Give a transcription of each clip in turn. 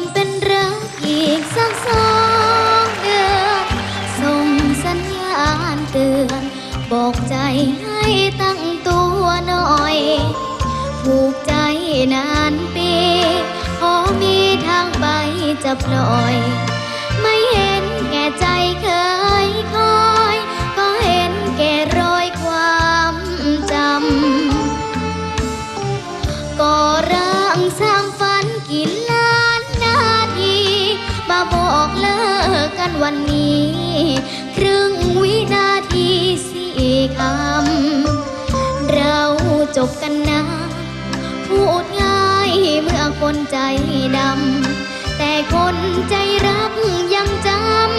ำเป็นรักอีกสักสองเดือนส่งสัญญาณเตือน บอกใจให้ตั้งตัวหน่อย ผูกใจนานปีพอมีทางไปจะปล่อย ไม่เห็นแก่ใจเคยคอย ก็เห็นแก่รอยความจำก็ร่างสา วันนี้ ครึ่งวินาทีสี่คำ เราจบกันนะ พูดง่ายเมื่อคนใจดำ แต่คนใจรักยังจ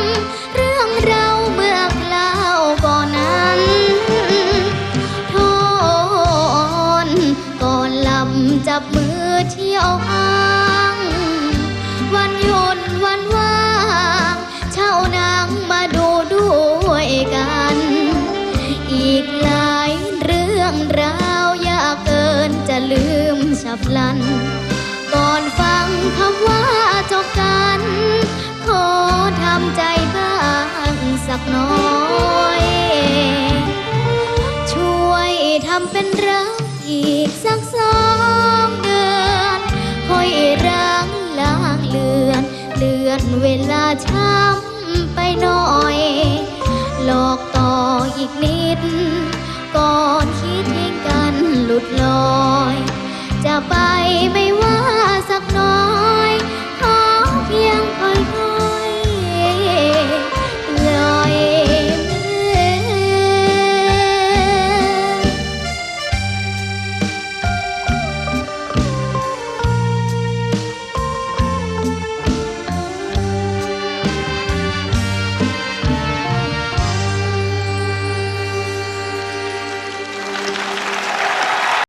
ำ เรื่องเราเมื่อคราวก่อนนั้นโทษก่อนลำจับมือเที่ยวหา กัน อีกหลายเรื่องราวอยากเกินจะลืมฉับพลัน ก่อนฟังคำว่าจบกัน ขอทำใจบ้างสักน้อย ช่วยทำเป็นรักอีกสักสองเดือนค่อยร้างล้างเลือน เลือนเวลาช้ำ